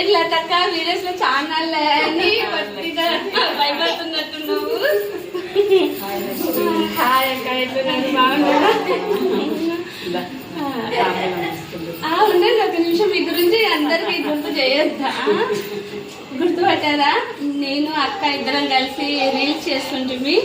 ఏంటి లతక్క వీడియోస్లో ఛానల్ అని భయపడుతున్నట్టున్నావు. హాయ్ అక్క ఎట్లున్నాను ఉండండి ఒక నిమిషం. మీ గురించి అందరికి గుర్తు చేయొద్దా? గుర్తుపట్టారా? నేను అక్క ఇద్దరం కలిసి రీల్స్ చేసుకుంటుంది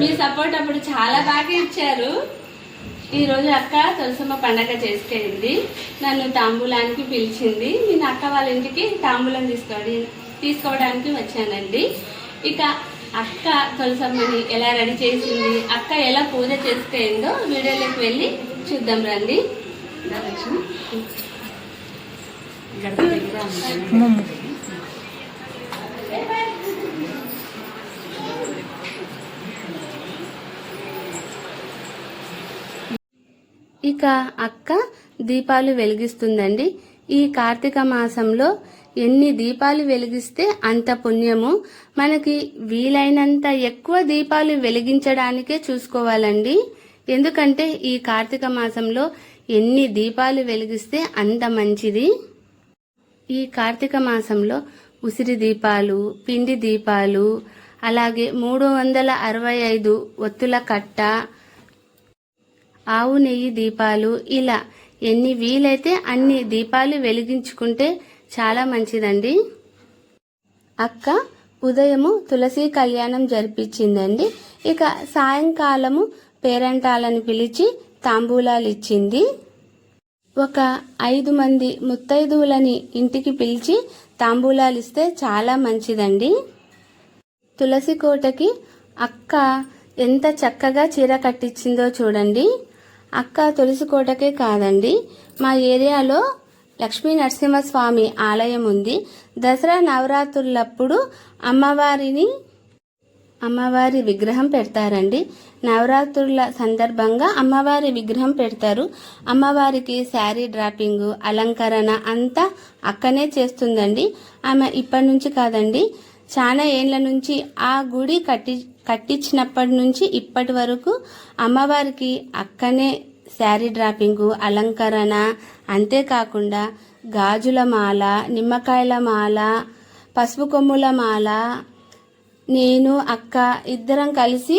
మీ సపోర్ట్ అప్పుడు చాలా బాగా ఇచ్చారు. ఈ రోజు అక్క తులసమ్మ పండగ చేసుకెళ్ళింది. నన్ను తాంబూలానికి పిలిచింది. నేను అక్క వాళ్ళ ఇంటికి తాంబూలం తీసుకోవడం తీసుకోవడానికి వచ్చానండి. ఇక అక్క తులసమ్మని ఎలా రెడీ చేసింది అక్క ఎలా పూజ చేసుకెళ్ళిందో వీడియోలోకి వెళ్ళి చూద్దాం రండి. ఇక అక్క దీపాలు వెలిగిస్తుందండి. ఈ కార్తీక మాసంలో ఎన్ని దీపాలు వెలిగిస్తే అంత పుణ్యము మనకి వీలైనంత ఎక్కువ దీపాలు వెలిగించడానికే చూసుకోవాలండి. ఎందుకంటే ఈ కార్తీక మాసంలో ఎన్ని దీపాలు వెలిగిస్తే అంత మంచిది. ఈ కార్తీక మాసంలో ఉసిరి దీపాలు పిండి దీపాలు అలాగే మూడు వందల అరవై ఐదు ఒత్తుల కట్ట ఆవు నెయ్యి దీపాలు ఇలా ఎన్ని వీలైతే అన్ని దీపాలు వెలిగించుకుంటే చాలా మంచిదండి. అక్క ఉదయము తులసి కళ్యాణం జరిపించిందండి. ఇక సాయంకాలము పేరంటాలను పిలిచి తాంబూలాలు ఇచ్చింది. ఒక ఐదు మంది ముత్తైదువులని ఇంటికి పిలిచి తాంబూలాలు ఇస్తే చాలా మంచిదండి. తులసి కోటకి అక్క ఎంత చక్కగా చీర కట్టించిందో చూడండి. అక్క తులసి కోటకే కాదండి. మా ఏరియాలో లక్ష్మీ నరసింహస్వామి ఆలయం ఉంది. దసరా నవరాత్రులప్పుడు అమ్మవారిని అమ్మవారి విగ్రహం పెడతారండి. నవరాత్రుల సందర్భంగా అమ్మవారి విగ్రహం పెడతారు. అమ్మవారికి శారీ డ్రాపింగ్ అలంకరణ అంతా అక్కనే చేస్తుందండి. ఆమె ఇప్పటి నుంచి కాదండి. చాలా ఏళ్ళ నుంచి ఆ గుడి కట్టి కట్టించినప్పటి నుంచి ఇప్పటి వరకు అమ్మవారికి అక్కనే శారీ డ్రాపింగు అలంకరణ అంతేకాకుండా గాజుల మాల నిమ్మకాయల మాల పసుపు కొమ్ముల మాల నేను అక్క ఇద్దరం కలిసి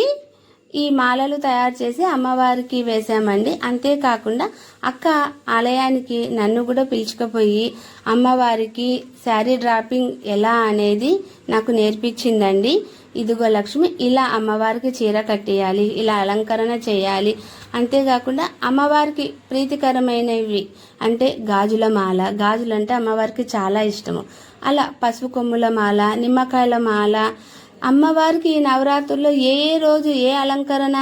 ఈ మాలలు తయారు చేసి అమ్మవారికి వేశామండి. అంతేకాకుండా అక్క ఆలయానికి నన్ను కూడా పిలుచుకుపోయి అమ్మవారికి శారీ డ్రాపింగ్ ఎలా అనేది నాకు నేర్పించిందండి. ఇదిగో లక్ష్మి ఇలా అమ్మవారికి చీర కట్టేయాలి ఇలా అలంకరణ చేయాలి. అంతేకాకుండా అమ్మవారికి ప్రీతికరమైనవి అంటే గాజుల మాల. గాజులు అంటే అమ్మవారికి చాలా ఇష్టము. అలా పసుపు కొమ్ముల మాల నిమ్మకాయల మాల. అమ్మవారికి ఈ నవరాత్రుల్లో ఏ ఏ రోజు ఏ అలంకరణ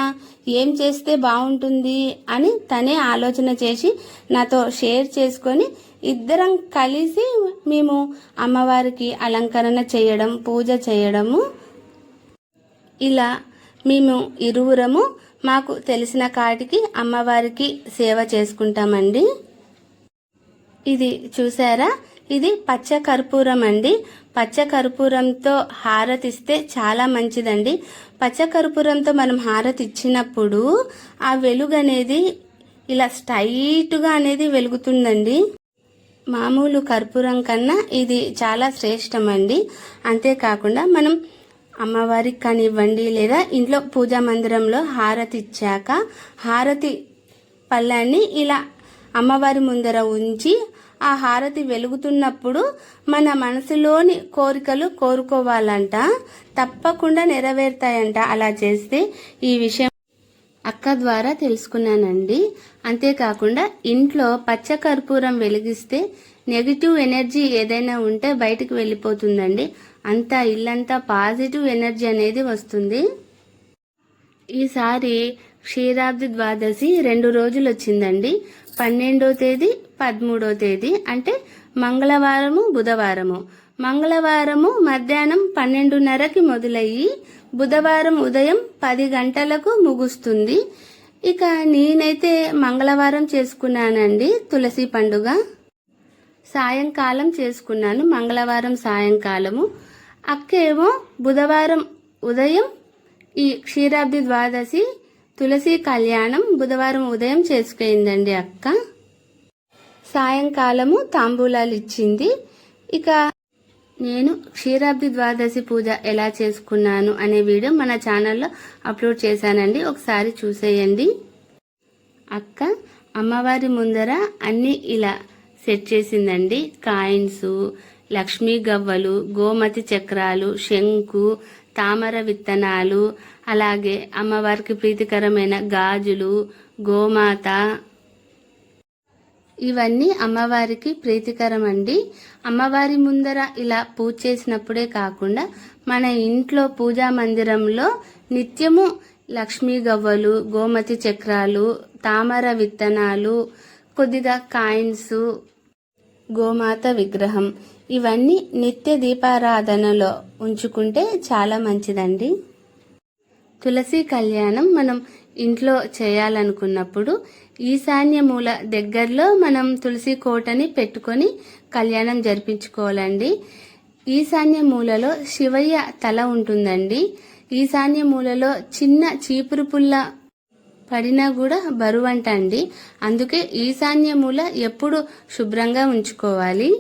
ఏం చేస్తే బాగుంటుంది అని తనే ఆలోచన చేసి నాతో షేర్ చేసుకొని ఇద్దరం కలిసి మేము అమ్మవారికి అలంకరణ చేయడం పూజ చేయడము ఇలా మేము ఇరువురము మాకు తెలిసిన కాటికి అమ్మవారికి సేవ చేసుకుంటామండి. ఇది చూసారా? ఇది పచ్చ కర్పూరం అండి. పచ్చ కర్పూరంతో హారతిస్తే చాలా మంచిదండి. పచ్చ కర్పూరంతో మనం హారతి ఇచ్చినప్పుడు ఆ వెలుగు అనేది ఇలా స్ట్రైట్గా అనేది వెలుగుతుందండి. మామూలు కర్పూరం కన్నా ఇది చాలా శ్రేష్టం అండి అంతేకాకుండా మనం అమ్మవారికి కానివ్వండి లేదా ఇంట్లో పూజా మందిరంలో హారతి ఇచ్చాక హారతి పళ్ళాన్ని ఇలా అమ్మవారి ముందర ఉంచి ఆ హారతి వెలుగుతున్నప్పుడు మన మనసులోని కోరికలు కోరుకోవాలంట. తప్పకుండా నెరవేరుతాయంట. అలా చేస్తే ఈ విషయం అక్క ద్వారా తెలుసుకున్నానండి. అంతేకాకుండా ఇంట్లో పచ్చ కర్పూరం వెలిగిస్తే నెగిటివ్ ఎనర్జీ ఏదైనా ఉంటే బయటకు వెళ్ళిపోతుందండి. అంతా ఇల్లంతా పాజిటివ్ ఎనర్జీ అనేది వస్తుంది. ఈసారి క్షీరాబ్ది ద్వాదశి రెండు రోజులు వచ్చిందండి. పన్నెండో తేదీ పదమూడో తేదీ అంటే మంగళవారము బుధవారము. మంగళవారము మధ్యాహ్నం పన్నెండున్నరకి మొదలయ్యి బుధవారం ఉదయం పది గంటలకు ముగుస్తుంది. ఇక నేనైతే మంగళవారం చేసుకున్నానండి తులసి పండుగ. సాయంకాలం చేసుకున్నాను మంగళవారం సాయంకాలము. అక్కేమో బుధవారం ఉదయం ఈ క్షీరాబ్ది ద్వాదశి తులసి కళ్యాణం బుధవారం ఉదయం చేసుకుందండి అక్క. సాయంకాలము తాంబూలాలు ఇచ్చింది ఇక నేను క్షీరాబ్ది ద్వాదశి పూజ ఎలా చేసుకున్నాను అనే వీడియో మన ఛానల్లో అప్లోడ్ చేశానండి. ఒకసారి చూసేయండి. అక్క అమ్మవారి ముందర అన్నీ ఇలా సెట్ చేసిందండి. కాయిన్స్ లక్ష్మీ గవ్వలు గోమతి చక్రాలు శంకు తామర విత్తనాలు అలాగే అమ్మవారికి ప్రీతికరమైన గాజులు గోమాత. ఇవన్నీ అమ్మవారికి ప్రీతికరం అండి అమ్మవారి ముందర ఇలా పూజ చేసినప్పుడే కాకుండా మన ఇంట్లో పూజా మందిరంలో నిత్యము లక్ష్మీ గవ్వలు గోమతి చక్రాలు తామర విత్తనాలు కొద్దిగా కాయిన్స్ గోమాత విగ్రహం ఇవన్నీ నిత్య దీపారాధనలో ఉంచుకుంటే చాలా మంచిదండి. తులసి కళ్యాణం మనం ఇంట్లో చేయాలనుకున్నప్పుడు ఈశాన్య మూల దగ్గరలో మనం తులసి కోటని పెట్టుకొని కళ్యాణం జరిపించుకోవాలండి. ఈశాన్య మూలలో శివయ్య తల ఉంటుందండి. ఈశాన్య మూలలో చిన్న చీపురు పుల్ల పడినా కూడా బరువంట అండి అందుకే ఈశాన్య మూల ఎప్పుడు శుభ్రంగా ఉంచుకోవాలి.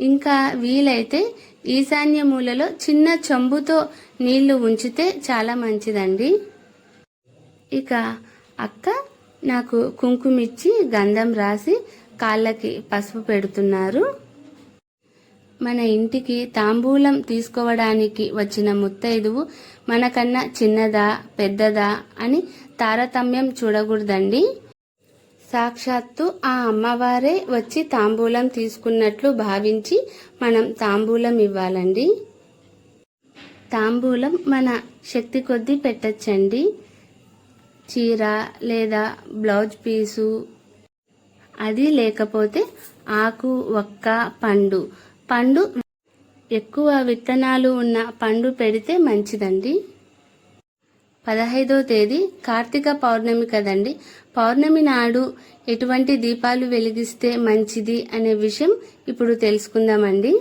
ఇంకా వీలైతే ఈశాన్య మూలలో చిన్న చెంబుతో నీళ్ళు ఉంచితే చాలా మంచిదండి. ఇక అక్క నాకు కుంకుమిచ్చి గంధం రాసి కాళ్ళకి పసుపు పెడుతున్నారు. మన ఇంటికి తాంబూలం తీసుకోవడానికి వచ్చిన ముత్తైదువు మనకన్నా చిన్నదా పెద్దదా అని తారతమ్యం చూడకూడదండి. సాక్షాత్తు ఆ అమ్మవారే వచ్చి తాంబూలం తీసుకున్నట్లు భావించి మనం తాంబూలం ఇవ్వాలండి. తాంబూలం మన శక్తి కొద్దీ పెట్టచ్చండి. చీర లేదా బ్లౌజ్ పీసు అది లేకపోతే ఆకు ఒక్క పండు. పండు ఎక్కువ విత్తనాలు ఉన్న పండు పెడితే మంచిదండి. పదహైదో తేదీ కార్తీక పౌర్ణమి కదండి. పౌర్ణమి నాడు ఎటువంటి దీపాలు వెలిగిస్తే మంచిది అనే విషయం ఇప్పుడు తెలుసుకుందామండి.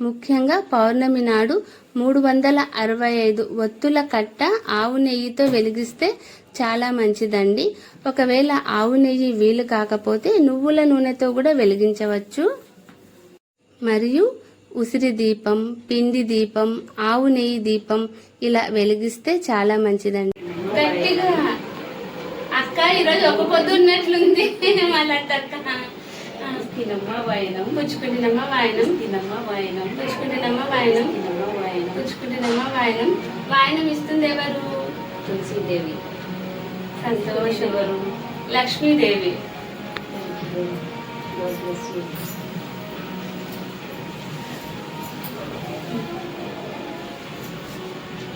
ముఖ్యంగా పౌర్ణమి నాడు మూడు వందల అరవై ఐదు ఒత్తుల కట్ట ఆవు నెయ్యితో వెలిగిస్తే చాలా మంచిదండి. ఒకవేళ ఆవు నెయ్యి వీలు కాకపోతే నువ్వుల నూనెతో కూడా వెలిగించవచ్చు. మరియు ఉసిరి దీపం పిండి దీపం ఆవు నెయ్యి దీపం ఇలా వెలిగిస్తే చాలా మంచిదండి. గట్టిగా. అక్క ఈరోజు ఒక పొద్దు ఉన్నట్లుంది. తినమ్మ వాయనం. పుచ్చుకుంటున్నమ్మ వాయనం. తినమ్మ వాయనం. పుచ్చుకుంటున్నమ్మ వాయనం. తినమ్మ వాయనం. పుచ్చుకుంటున్నమ్మ వాయనం. వాయనం ఇస్తుంది ఎవరు? తులసీదేవి. సంతోషం లక్ష్మీదేవి.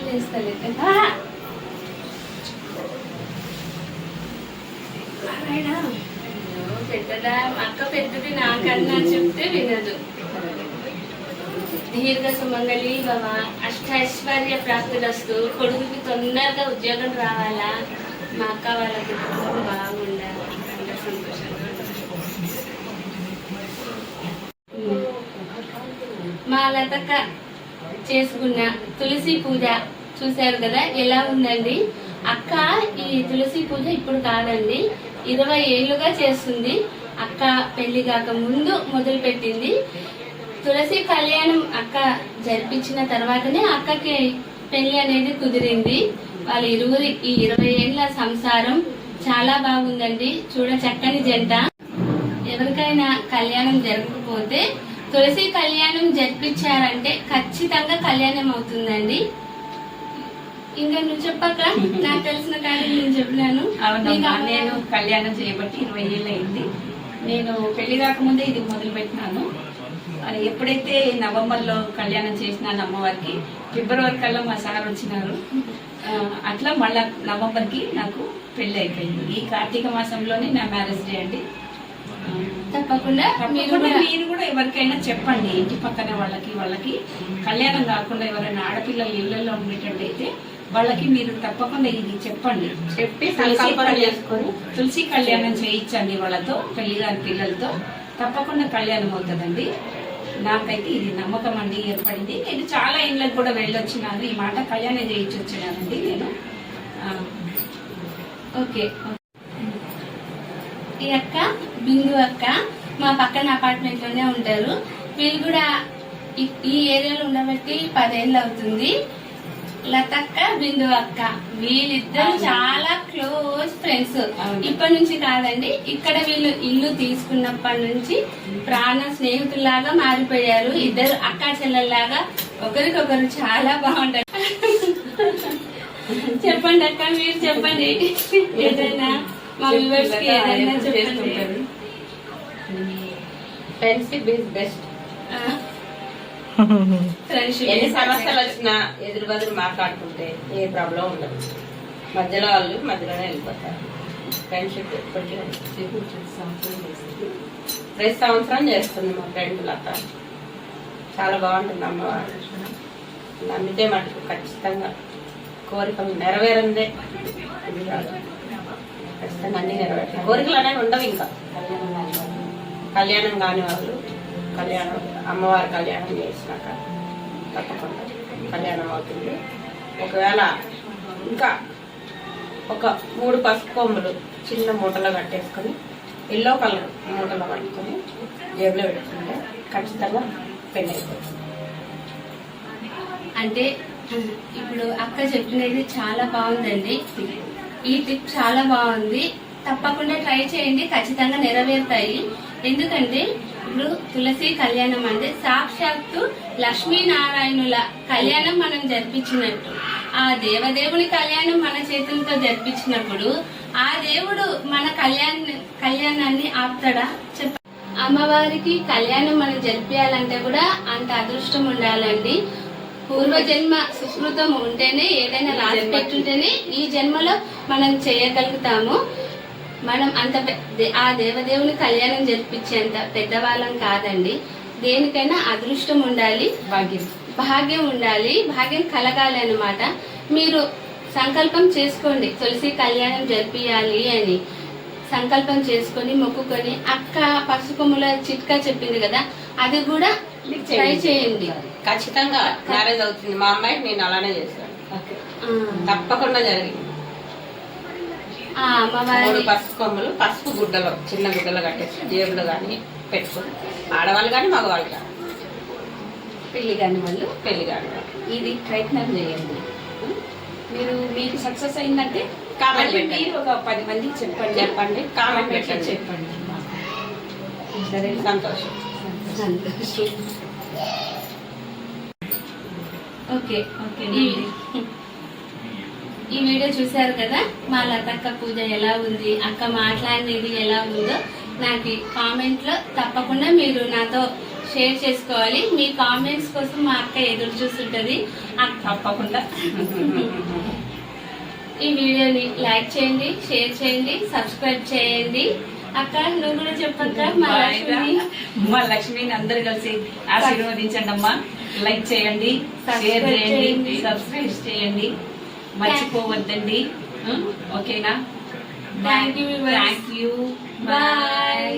లేస్తలేదు. పెద్దదా? అక్క పెద్దది నాకన్నా చెప్తే వినదు. దీర్ఘ సుమంగళి భవ అష్టైశ్వర్య ప్రాప్తులస్తు కొడుకుకి తొందరగా ఉద్యోగం రావాలా? మా అక్క వాళ్ళ కుటుంబం బాగుండాలి. సంతోషంగా మా లతక్క చేసుకున్న తులసి పూజ చూశారు కదా? ఎలా ఉందండి? అక్క ఈ తులసి పూజ ఇప్పుడు కాదండి. ఇరవై ఏళ్ళుగా చేస్తుంది. అక్క పెళ్ళి కాక ముందు మొదలు పెట్టింది తులసి కళ్యాణం అక్క జరిపించిన తర్వాతనే అక్కకి పెళ్ళి అనేది కుదిరింది. వాళ్ళ ఇరువురి ఈ ఇరవై ఏళ్ళ సంసారం చాలా బాగుందండి. చూడ చక్కని జంట. ఎవరికైనా కళ్యాణం జరగకపోతే తులసి కళ్యాణం జరిపించారంటే ఖచ్చితంగా కళ్యాణం అవుతుందండి. ఇంకా నువ్వు చెప్పక నాకు తెలిసిన కానీ నేను చెప్పినాను. నీకు నేను కళ్యాణం చేయబట్టి ఇరవై ఏళ్ళు అయింది నేను పెళ్ళి కాకముందే ఇది మొదలు పెట్టినాను ఎప్పుడైతే నవంబర్లో కళ్యాణం చేసినాను అమ్మవారికి ఫిబ్రవరి కల్లా మా సార్ వచ్చినారు. అట్లా మళ్ళా నవంబర్కి నాకు పెళ్ళి అయిపోయింది. ఈ కార్తీక మాసంలోనే నా మ్యారేజ్ డే అండి. తప్పకుండా మీరు మీరు కూడా ఎవరికైనా చెప్పండి ఇంటి పక్కన వాళ్ళకి వాళ్ళకి. కళ్యాణం కాకుండా ఎవరైనా ఆడపిల్లలు ఇళ్ళలో ఉండేటట్టయితే వాళ్ళకి మీరు తప్పకుండా ఇది చెప్పండి. చెప్పి తులసి సంకల్పన కళ్యాణం- చేసుకొని తులసి కళ్యాణం చేయించండి వాళ్ళతో పెళ్ళి గారి పిల్లలతో. తప్పకుండా కళ్యాణం అవుతుందండి. నాకైతే ఇది నమ్మకం అండి ఏర్పడింది. నేను చాలా ఇండ్లకు కూడా వెళ్ళొచ్చినాను. ఈ మాట కళ్యాణం చేయించి వచ్చినానండి నేను. ఓకే. ఈ అక్క? బిందు అక్క మా పక్కన అపార్ట్మెంట్లోనే ఉంటారు. వీళ్ళు కూడా ఈ- ఏరియాలో ఉండబట్టి పదేళ్ళు అవుతుంది. లతక్క బిందు అక్క వీళ్ళిద్దరు చాలా క్లోజ్ ఫ్రెండ్స్. ఇప్పటి నుంచి కాదండి ఇక్కడ వీళ్ళు ఇల్లు తీసుకున్నప్పటి నుంచి ప్రాణ స్నేహితుల్లాగా మారిపోయారు. ఇద్దరు అక్క చెల్లెల్లాగా ఒకరికొకరు చాలా బాగుంటారు. చెప్పండి అక్క మీరు చెప్పండి. ఏదైనా? ఫ్రెండ్షిప్ ఇస్ బెస్ట్ ఫ్రెండ్షిప్ ఎన్ని సమస్యలు వచ్చినా ఎదురు బదులు మాట్లాడుకుంటే ఏ ప్రాబ్లం ఉండదు. మధ్యలో వాళ్ళు మధ్యలోనే వెళ్ళిపోతారు. ఫ్రెండ్షిప్ ఎప్పటికీ. ప్రతి సంవత్సరం చేస్తుంది మా ఫ్రెండ్ లత. చాలా బాగుంటుంది అమ్మవారు. నమ్మితే మటుకు ఖచ్చితంగా కోరికలు నెరవేరందే. ఖచ్చితంగా అన్ని నెరవేరుతాయి. కోరికలు అనేవి ఉండవు ఇంకా. కళ్యాణం కాని వాళ్ళు కళ్యాణం అమ్మవారి కళ్యాణం చేసినాక తప్పకుండా కళ్యాణం అవుతుంది. ఒకవేళ ఇంకా ఒక మూడు పసుపు కొమ్ములు చిన్న మూటలో కట్టేసుకొని ఎల్లో కలర్ మూటలో పట్టుకొని జేబులో పెట్టుకుంటే ఖచ్చితంగా పెళ్ళి అయిపోతుంది అంటే ఇప్పుడు అక్క చెప్పినది చాలా బాగుందండి. ఈ టిప్ చాలా బాగుంది. తప్పకుండా ట్రై చేయండి. ఖచ్చితంగా నెరవేరుతాయి. ఎందుకంటే ఇప్పుడు తులసి కళ్యాణం అంటే సాక్షాత్తు లక్ష్మీనారాయణుల కళ్యాణం మనం జరిపించినట్టు. ఆ దేవదేవుని కళ్యాణం మన చేతులతో జరిపించినప్పుడు ఆ దేవుడు మన కళ్యాణ కళ్యాణాన్ని ఆపుతాడా? చెప్ప అమ్మవారికి కళ్యాణం మనం జరిపించాలంటే కూడా అంత అదృష్టం ఉండాలండి. పూర్వజన్మ సుకృతం ఉంటేనే ఏదైనా రాసి పెట్టుంటేనే ఈ జన్మలో మనం చేయగలుగుతాము. మనం అంత ఆ దేవదేవుని కళ్యాణం జరిపించేంత పెద్దవాళ్ళం కాదండి. దేనికైనా అదృష్టం ఉండాలి. భాగ్యం. భాగ్యం ఉండాలి. భాగ్యం కలగాలి అన్నమాట. మీరు సంకల్పం చేసుకోండి. తులసి కళ్యాణం జరిపియాలి అని సంకల్పం చేసుకొని మొక్కుకొని అక్క పసుకొమ్ముల చిట్కా చెప్పింది కదా అది కూడా ట్రై చేయండి. ఖచ్చితంగా మ్యారేజ్ అవుతుంది. మా అమ్మాయికి నేను అలానే చేశాను తప్పకుండా జరిగింది. మూడు పసుపు కొమ్ములు పసుపు గుడ్డలు చిన్న గుడ్డలు కట్టేసి జేబులు కానీ పెట్టుకుని ఆడవాళ్ళు కానీ మగవాళ్ళు కానీ పెళ్ళి కాని వాళ్ళు? పెళ్ళి కానీ వాళ్ళు. ఇది ప్రయత్నం చేయండి. మీరు మీకు సక్సెస్ అయిందంటే పెట్టండి. మీరు ఒక పది మందికి చెప్పండి. చెప్పండి. కామెంట్ పెట్టండి. చెప్పండి. సరే. సంతోషం. సంతోషం ఓకే ఓకే ఈ ఈ వీడియో చూశారు కదా? మా లతక్క పూజ ఎలా ఉంది? అక్క మాట్లాడినది ఎలా ఉందో నాకు కామెంట్లో తప్పకుండా మీరు నాతో షేర్ చేసుకోవాలి. మీ కామెంట్స్ కోసం మా అక్క ఎదురు చూస్తుంటది. అక్క తప్పకుండా. ఈ వీడియోని లైక్ చేయండి షేర్ చేయండి సబ్స్క్రైబ్ చేయండి. అక్క నువ్వు కూడా చెప్పక్క మా లక్ష్మిని. అందరు కలిసి ఆశీర్వదించండి అమ్మా లైక్ చేయండి షేర్ చేయండి. సబ్స్క్రైబ్ చేయండి. మర్చిపోవద్దండి? ఓకేనా you, viewers. Thank you bye